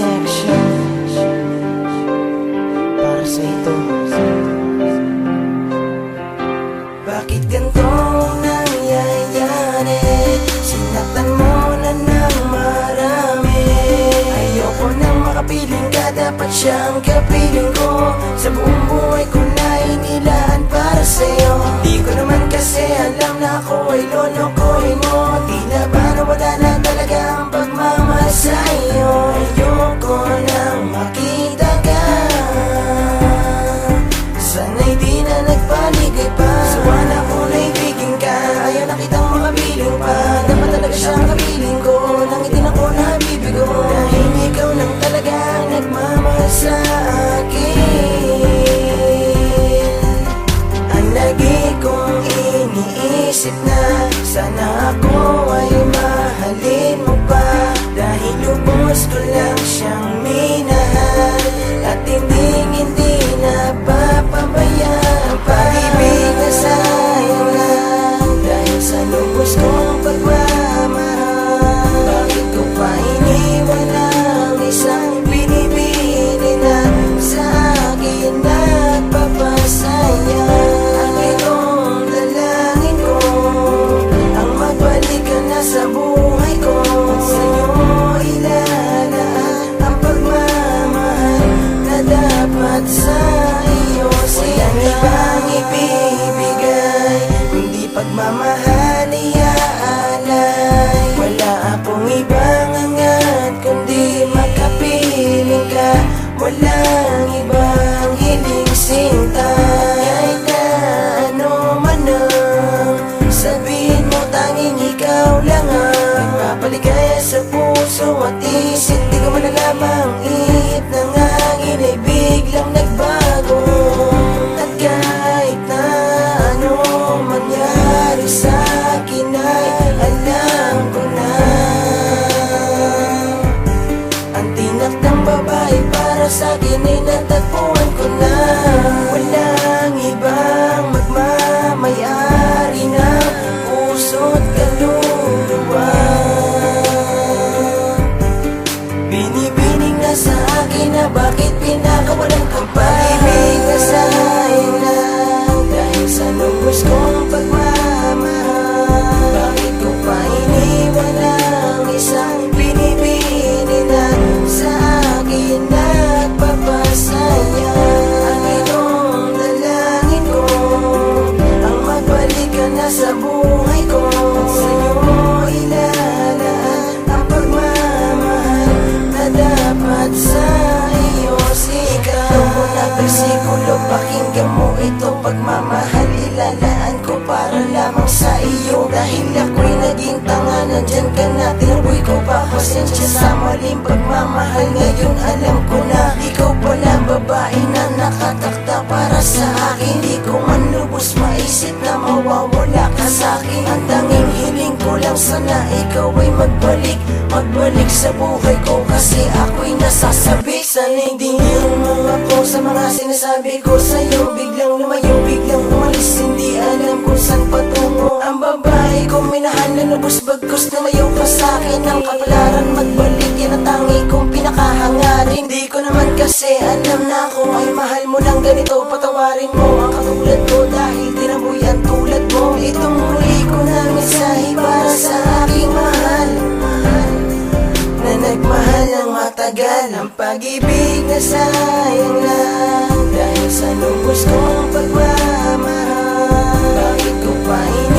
reflection Para sa ito. Bakit ganito nangyayari? Sinaktan mo na ng marami. Ayoko nang makapiling ka Dapat siyang kapiling ko. Sa buong buhay ko na inilaan para sa'yo. Di kasi alam na ako ay lolo Sana ako ay mahalin mo pa. Dahil lubos ko lang siyang minahal pagmamahal natagpuan ko na. Walang ibang magmamayari na puso't kaluluwa. Binibining na sa akin na bakit pinakawalan ka pa Ibig na sayang lang Dahil sa lubos kong pagmamahal sa buhay ko. Sa'yo ilalaan ang pagmamahal na dapat sa iyo Ikaw mo na bersikulo, pakinggan mo ito. Pagmamahal ilalaan ko para lamang sa iyo. Dahil ako'y naging tanga, nandyan ka na. Tinaboy ko pa, pasensya sa maling pagmamahal. Ngayon alam ko na, ikaw pala babae na nakatakda para sa akin. Di ko man mawawala ka sa akin Ang tanging hiling ko lang sana ikaw ay magbalik. Magbalik sa buhay ko kasi ako'y nasasabik Sanindingin mo ako sa mga sinasabi ko sa'yo. Biglang lumayo, biglang umalis. Hindi alam kung saan patungo. Ang babae ko minahal na lubos Bagkus na mayaw ka sa'kin. Ang kapalaran magbalik Yan ang tangi kong pinakahangarin. Di ko naman kasi alam na ako Ay mahal mo lang ganito. Patawarin mo ang katulad ko Dahil tulad mo Itong muli ko Para sa aking mahal. Na nagmahal ng matagal Ang pag-ibig na sayang lang. Dahil sa lubos kong pagmamahal Bakit ko pa iniwan